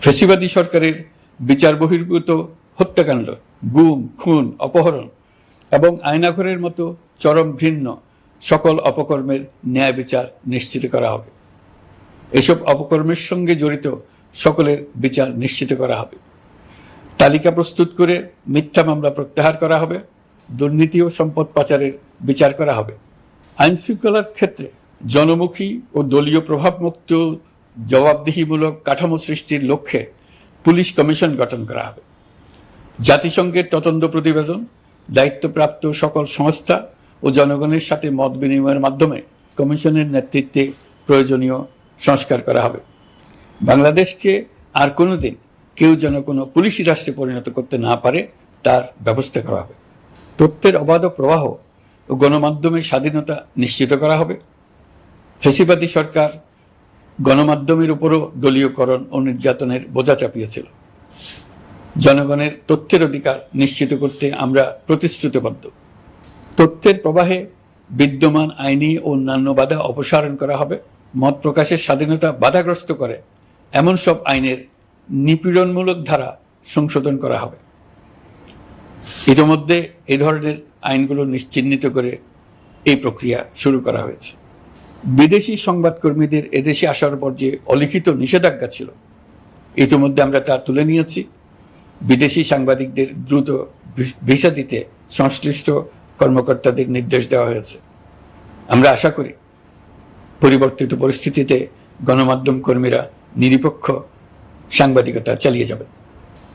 ফেসিবাদী সরকারের বিচার বহির্ভূত হত্যাকাণ্ড, গুম, খুন, অপহরণ এবং আয়নাঘরের মতো চরম ভিন্ন সকল অপকর্মের ন্যায় বিচার নিশ্চিত করা হবে। এসব অপকর্মের সঙ্গে জড়িত সকলের বিচার নিশ্চিত করা হবে। তালিকা প্রস্তুত করে মিথ্যা মামলা প্রত্যাহার করা হবে। দুর্নীতি ও সম্পদ পাচারের বিচার করা হবে। আইনশৃঙ্খলার ক্ষেত্রে জনমুখী ও দলীয় প্রভাবমুক্ত জবাবদিহিমূলক কাঠামো সৃষ্টির লক্ষ্যে পুলিশ কমিশন গঠন করা হবে। জাতিসংঘের তদন্ত প্রতিবেদন, দায়িত্বপ্রাপ্ত সকল সংস্থা ও জনগণের সাথে মত বিনিময়ের মাধ্যমে কমিশনের নেতৃত্বে প্রয়োজনীয় সংস্কার করা হবে। বাংলাদেশকে আর কোনোদিন কেউ যেন কোনো পুলিশি রাষ্ট্রে পরিণত করতে না পারে, তার ব্যবস্থা করা হবে। তথ্যের অবাধ প্রবাহ ও গণমাধ্যমের স্বাধীনতা নিশ্চিত করা হবে। ফেসিবাদী সরকার গণমাধ্যমের উপরও দলীয়করণ ও নির্যাতনের বোঝা চাপিয়েছিল। জনগণের তথ্যের অধিকার নিশ্চিত করতে আমরা প্রতিশ্রুতিবদ্ধ। তথ্যের প্রবাহে বিদ্যমান আইনি ও অন্যান্য বাধা অপসারণ করা হবে, মত প্রকাশের স্বাধীনতা বাধাগ্রস্ত করে, এমন সব আইনের নিপীড়নমূলক ধারা সংশোধন করা হবে। ইতিমধ্যে এ ধরনের আইনগুলো নিশ্চিহ্নিত করে এই প্রক্রিয়া শুরু করা হয়েছে। বিদেশি সংবাদকর্মীদের এদেশে আসার পর যে অলিখিত নিষেধাজ্ঞা ছিল, ইতিমধ্যে আমরা তা তুলে নিয়েছি। বিদেশি সাংবাদিকদের দ্রুত ভিসা দিতে সংশ্লিষ্ট কর্মকর্তাদের নির্দেশ দেওয়া হয়েছে। আমরা আশা করি পরিবর্তিত পরিস্থিতিতে গণমাধ্যম কর্মীরা নিরপেক্ষ সাংবাদিকতা চালিয়ে যাবেন।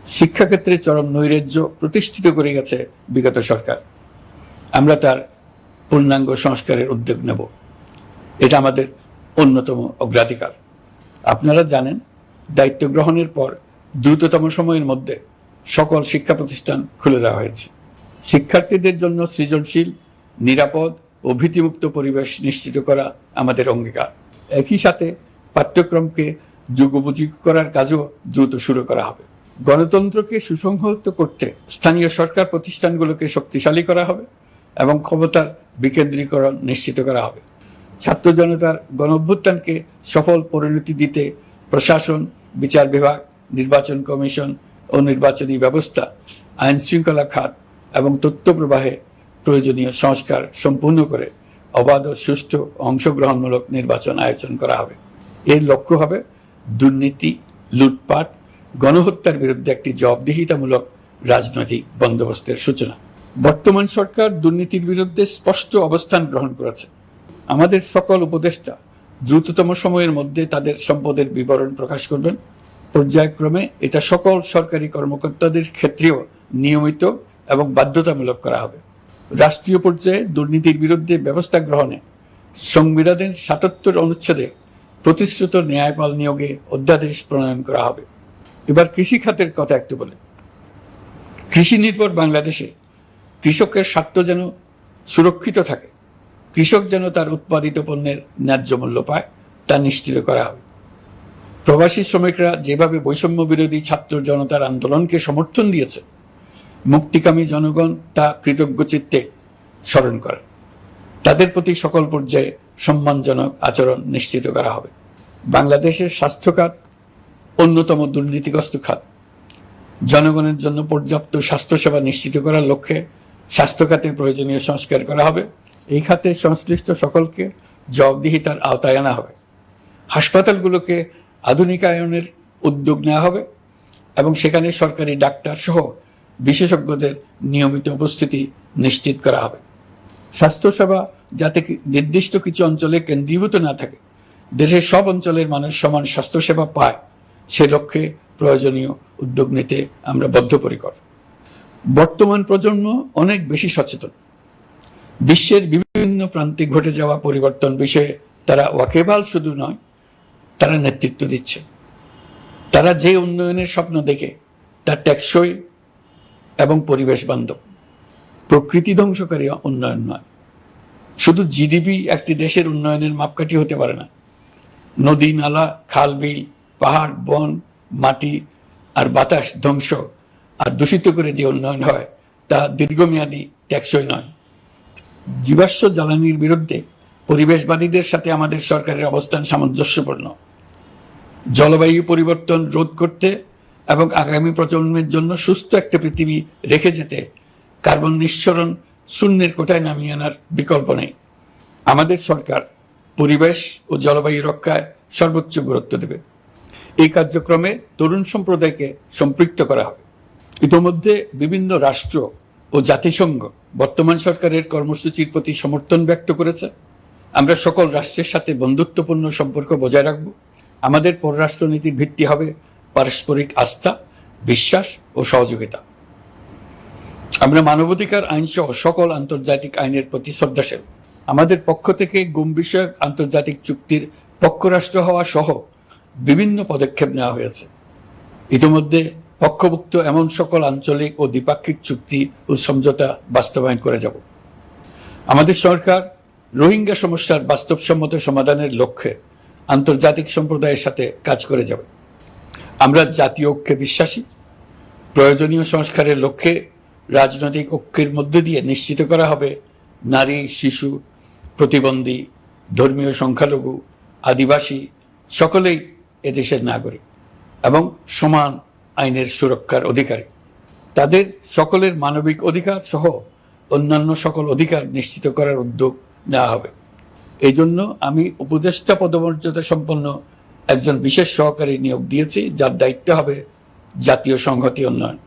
শিক্ষাক্ষেত্রে চরম নৈরাজ্য প্রতিষ্ঠিত করে গেছে বিগত সরকার। আমরা তার পূর্ণাঙ্গ সংস্কারের উদ্যোগ নেব। এটা আমাদের অন্যতম অগ্রাধিকার। আপনারা জানেন, দায়িত্ব গ্রহণের পর দ্রুততম সময়ের মধ্যে সকল শিক্ষা প্রতিষ্ঠান খুলে দেওয়া হয়েছে। শিক্ষার্থীদের জন্য সৃজনশীল, নিরাপদ ও ভীতিমুক্ত পরিবেশ নিশ্চিত করা আমাদের অঙ্গীকার। একই সাথে পাঠ্যক্রমকে যুগোপযোগী করার কাজও দ্রুত শুরু করা হবে। গণতন্ত্রকে সুসংহত করতে স্থানীয় সরকার প্রতিষ্ঠানগুলোকে শক্তিশালী করা হবে এবং ক্ষমতার বিকেন্দ্রীকরণ নিশ্চিত করা হবে। ছাত্র জনতার গণ অভ্যুত্থানকে সফল পরিণতি দিতে প্রশাসন, বিচার বিভাগ, নির্বাচন কমিশন ও নির্বাচনী ব্যবস্থা, আইন শৃঙ্খলা খাত এবং তথ্য প্রবাহে প্রয়োজনীয় সংস্কার সম্পূর্ণ করে অবাধ ও সুষ্ঠু অংশগ্রহণমূলক নির্বাচন আয়োজন করা হবে। এর লক্ষ্য হবে দুর্নীতি, লুটপাট, গণহত্যার বিরুদ্ধে একটি জবাবদিহিতামূলক রাজনৈতিক বন্দোবস্তের সূচনা। বর্তমান সরকার দুর্নীতির বিরুদ্ধে স্পষ্ট অবস্থান গ্রহণ করেছে। আমাদের সকল উপদেষ্টা দ্রুততম সময়ের মধ্যে তাদের সম্পদের বিবরণ প্রকাশ করবেন। পর্যায়ক্রমে এটা সকল সরকারি কর্মকর্তাদের ক্ষেত্রেও নিয়মিত এবং বাধ্যতামূলক করা হবে। রাষ্ট্রীয় পর্যায়ে দুর্নীতির বিরুদ্ধে ব্যবস্থা গ্রহণে সংবিধানের সাতাত্তর অনুচ্ছেদে প্রতিশ্রুত ন্যায়পাল নিয়োগে অধ্যাদেশ প্রণয়ন করা হবে। এবার কৃষি খাতের কথা একটু বলে। কৃষি নির্ভর বাংলাদেশে কৃষকের স্বার্থ যেন সুরক্ষিত থাকে কৃষক যেন তার উৎপাদিত পণ্যের ন্যায্য মূল্য পায়, তা নিশ্চিত করা হবে প্রবাসী শ্রমিকরা যেভাবে বৈষম্য বিরোধী ছাত্র জনতার আন্দোলনকে সমর্থন দিয়েছে, মুক্তিকামী জনগণ তা কৃতজ্ঞ চিত্তে স্মরণ করে। তাদের প্রতি সকল পর্যায়ে সম্মানজনক আচরণ নিশ্চিত করা হবে। বাংলাদেশের স্বাস্থ্য খাত অন্যতম দুর্নীতিগ্রস্ত খাত। জনগণের জন্য পর্যাপ্ত স্বাস্থ্যসেবা নিশ্চিত করার লক্ষ্যে স্বাস্থ্য খাতে প্রয়োজনীয় সংস্কার করা হবে। এই খাতে সংশ্লিষ্ট সকলকে জবাবদিহিতার আওতায় আনা হবে। হাসপাতালগুলোকে আধুনিকায়নের উদ্যোগ নেওয়া হবে এবং সেখানে সরকারি ডাক্তার সহ বিশেষজ্ঞদের নিয়মিত উপস্থিতি নিশ্চিত করা হবে। স্বাস্থ্যসেবা যাতে নির্দিষ্ট কিছু অঞ্চলে কেন্দ্রীভূত না থাকে, দেশের সব অঞ্চলের মানুষ সমান স্বাস্থ্যসেবা পায়, সে লক্ষ্যে প্রয়োজনীয় উদ্যোগ নিতে আমরা বদ্ধপরিকর। বর্তমান প্রজন্ম অনেক বেশি সচেতন। বিশ্বের বিভিন্ন প্রান্তে ঘটে যাওয়া পরিবর্তন বিষয়ে তারা ওয়াকেবাল শুধু নয়, তারা নেতৃত্ব দিচ্ছে। তারা যে উন্নয়নের স্বপ্ন দেখে, তা টেকসই এবং পরিবেশ বান্ধব। প্রকৃতি ধ্বংসকারী উন্নয়ন নয়। শুধু জিডিপি একটি দেশের উন্নয়নের মাপকাঠি হতে পারে না। নদী, নালা, খাল, বিল, পাহাড়, বন, মাটি আর বাতাস ধ্বংস আর দূষিত করে যে উন্নয়ন হয়, তা দীর্ঘমেয়াদী টেকসই নয়। জীবাশ্ম জ্বালানির বিরুদ্ধে পরিবেশবাদীদের সাথে আমাদের সরকারের অবস্থান সামঞ্জস্যপূর্ণ। জলবায়ু পরিবর্তন রোধ করতে এবং আগামী প্রজন্মের জন্য সুস্থ একটা পৃথিবী রেখে যেতে কার্বন নিঃসরণ শূন্যের কোটায় নামিয়ে আনার বিকল্প নেই। আমাদের সরকার পরিবেশ ও জলবায়ু রক্ষায় সর্বোচ্চ গুরুত্ব দেবে। এই কার্যক্রমে তরুণ সম্প্রদায়কে সম্পৃক্ত করা হবে। ইতোমধ্যে বিভিন্ন রাষ্ট্র ও জাতিসংঘ বর্তমান সরকারের কর্মসূচির প্রতি সমর্থন ব্যক্ত করেছে। আমরা সকল রাষ্ট্রের সাথে বন্ধুত্বপূর্ণ সম্পর্ক বজায় রাখব। আমাদের পররাষ্ট্রনীতির ভিত্তি হবে পারস্পরিক আস্থা, বিশ্বাস ও সহযোগিতা। আমরা মানবাধিকার আইন সহ সকল আন্তর্জাতিক আইনের প্রতি শ্রদ্ধাশীল। আমাদের পক্ষ থেকে গুম বিষয়ক আন্তর্জাতিক চুক্তির পক্ষরাষ্ট্র হওয়া সহ বিভিন্ন পদক্ষেপ নেওয়া হয়েছে। ইতিমধ্যে পক্ষভুক্ত এমন সকল আঞ্চলিক ও দ্বিপাক্ষিক চুক্তি ও সমঝোতা বাস্তবায়ন করে যাব। আমাদের সরকার রোহিঙ্গা সমস্যার বাস্তবসম্মত সমাধানের লক্ষ্যে আন্তর্জাতিক সম্প্রদায়ের সাথে কাজ করে যাবে। আমরা জাতীয় ঐক্যে বিশ্বাসী। প্রয়োজনীয় সংস্কারের লক্ষ্যে রাজনৈতিক ঐক্যের মধ্য দিয়ে নিশ্চিত করা হবে নারী, শিশু, প্রতিবন্ধী, ধর্মীয় সংখ্যালঘু, আদিবাসী, সকলেই এদেশের নাগরিক এবং সমান আইনের সুরক্ষার অধিকারী। তাদের সকলের মানবিক অধিকার সহ অন্যান্য সকল অধিকার নিশ্চিত করার উদ্যোগ নেওয়া হবে। এই জন্য আমি উপদেষ্টা পদমর্যাদা সম্পন্ন একজন বিশেষ সহকারী নিয়োগ দিয়েছি, যার দায়িত্ব হবে জাতীয় সংহতি উন্নয়ন।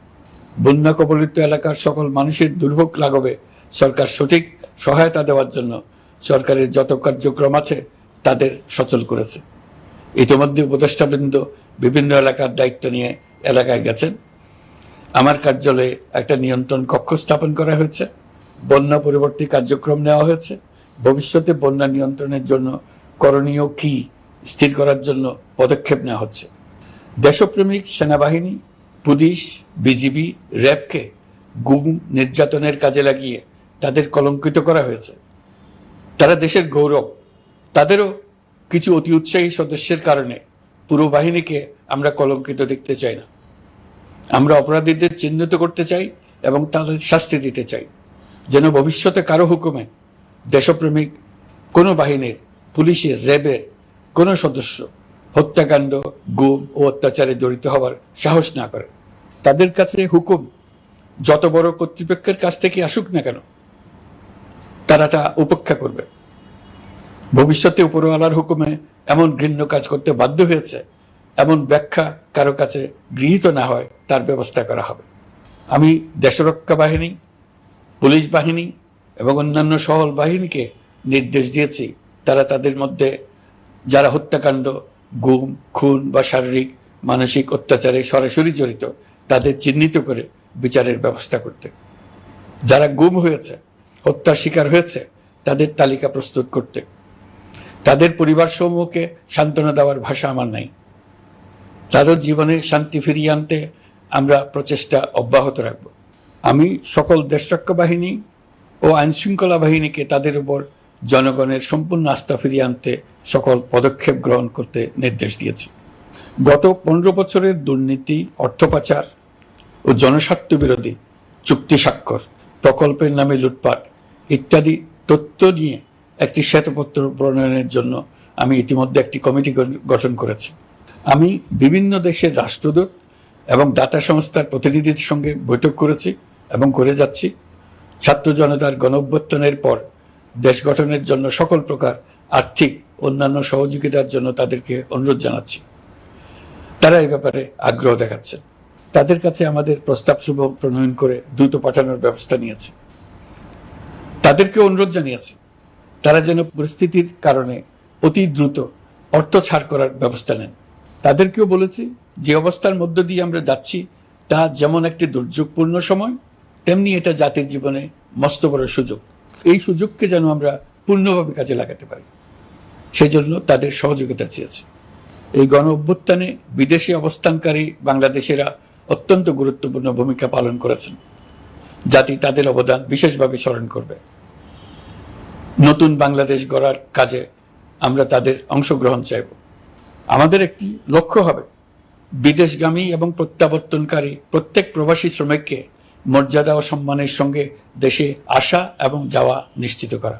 বন্যা কবলিত এলাকার সকল মানুষের দুর্ভোগ লাঘবে সরকার সঠিক সহায়তা দেওয়ার জন্য সরকারের যত কার্যক্রম আছে তাদের সচল করেছে। ইতিমধ্যে উপদেষ্টাবৃন্দ বিভিন্ন এলাকার দায়িত্ব নিয়ে এলাকায় গেছেন। আমার কার্যালয়ে একটা নিয়ন্ত্রণ কক্ষ স্থাপন করা হয়েছে। বন্যা পরবর্তী কার্যক্রম নেওয়া হয়েছে। ভবিষ্যতে বন্যা নিয়ন্ত্রণের জন্য করণীয় কি স্থির করার জন্য পদক্ষেপ নেওয়া হচ্ছে। দেশপ্রেমিক সেনাবাহিনী, পুলিশ, বিজিবি, র্যাবকে গুম নির্যাতনের কাজে লাগিয়ে তাদের কলঙ্কিত করা হয়েছে। তারা দেশের গৌরব, তাদেরও কিছু অতি উৎসাহী সদস্যের কারণে পুরো বাহিনীকে আমরা কলঙ্কিত দেখতে চাই না। আমরা অপরাধীদের চিহ্নিত করতে চাই এবং তাদের শাস্তি দিতে চাই। যেন ভবিষ্যতে কারও হুকুমে দেশপ্রেমিক, কোনো বাহিনীর, পুলিশের, র্যাবের কোনো সদস্য হত্যাকাণ্ড, গুম ও অত্যাচারে জড়িত হওয়ার সাহস না করে। তাদের কাছে হুকুম যত বড় কর্তৃপক্ষের কাছ থেকে আসুক না কেন, তারা তা উপেক্ষা করবে। ভবিষ্যতে উপরওয়ালার হুকুমে এমন ঘৃণ্য কাজ করতে বাধ্য হয়েছে ব্যাখ্যা কারও কাছে গৃহীত না হয়, তার ব্যবস্থা করা হবে। আমি দেশরক্ষা বাহিনী, পুলিশ বাহিনী এবং অন্যান্য সহল বাহিনীকে নির্দেশ দিয়েছি। তারা তাদের মধ্যে যারা হত্যাকাণ্ড, গুম, খুন বা শারীরিক, মানসিক অত্যাচারে সরাসরি জড়িত, তাদের চিহ্নিত করে বিচারের ব্যবস্থা করতে। যারা গুম হয়েছে, হত্যার শিকার হয়েছে, তাদের তালিকা প্রস্তুত করতে। তাদের পরিবার সমূহকে সান্ত্বনা দেওয়ার ভাষা আমার নাই। তাদের জীবনে শান্তি ফিরিয়ে আনতে আমরা প্রচেষ্টা অব্যাহত রাখব। আমি সকল দেশরক্ষা বাহিনী ও আইনশৃঙ্খলা বাহিনীকে তাদের উপর জনগণের সম্পূর্ণ আস্থা ফিরিয়ে আনতে সকল পদক্ষেপ গ্রহণ করতে নির্দেশ দিয়েছি। গত পনেরো বছরের দুর্নীতি, অর্থ পাচার ও জনস্বার্থ বিরোধী চুক্তি স্বাক্ষর, প্রকল্পের নামে লুটপাট ইত্যাদি তথ্য নিয়ে একটি শ্বেতপত্র প্রণয়নের জন্য আমি ইতিমধ্যে একটি কমিটি গঠন করেছি। আমি বিভিন্ন দেশের রাষ্ট্রদূত এবং দাতা সংস্থার প্রতিনিধিদের সঙ্গে বৈঠক করেছি এবং করে যাচ্ছি। ছাত্র জনতার গণ পর দেশ গঠনের জন্য সকল প্রকার আর্থিক, অন্যান্য সহযোগিতার জন্য তাদেরকে অনুরোধ জানাচ্ছি। তারা এই ব্যাপারে আগ্রহ দেখাচ্ছে তাদের কাছে আমাদের প্রস্তাব শুভ প্রণয়ন করে দ্রুত পাঠানোর ব্যবস্থা নিয়েছে। তাদেরকে অনুরোধ জানিয়েছে, তারা যেন পরিস্থিতির কারণে অতি দ্রুত অর্থ ছাড় করার ব্যবস্থা নেন। তাদেরকেও বলেছি, যে অবস্থার মধ্য দিয়ে আমরা যাচ্ছি, তা যেমন একটি দুর্যোগপূর্ণ সময়, তেমনি এটা জাতির জীবনে মস্ত বড় সুযোগ। এই সুযোগকে যেন আমরা পূর্ণভাবে কাজে লাগাতে পারি। সেই জন্য তাদের সহযোগিতা চেয়েছে। এই গণ অভ্যুত্থানে বিদেশে অবস্থানকারী বাংলাদেশেরা অত্যন্ত গুরুত্বপূর্ণ ভূমিকা পালন করেছেন। জাতি তাদের অবদান বিশেষভাবে স্মরণ করবে। নতুন বাংলাদেশ গড়ার কাজে আমরা তাদের অংশগ্রহণ চাইব। আমাদের একটি লক্ষ্য হবে। বিদেশগামী এবং প্রত্যাবর্তনকারী প্রত্যেক প্রবাসী শ্রমিককে মর্যাদা ও সম্মানের সঙ্গে দেশে আসা এবং যাওয়া নিশ্চিত করা।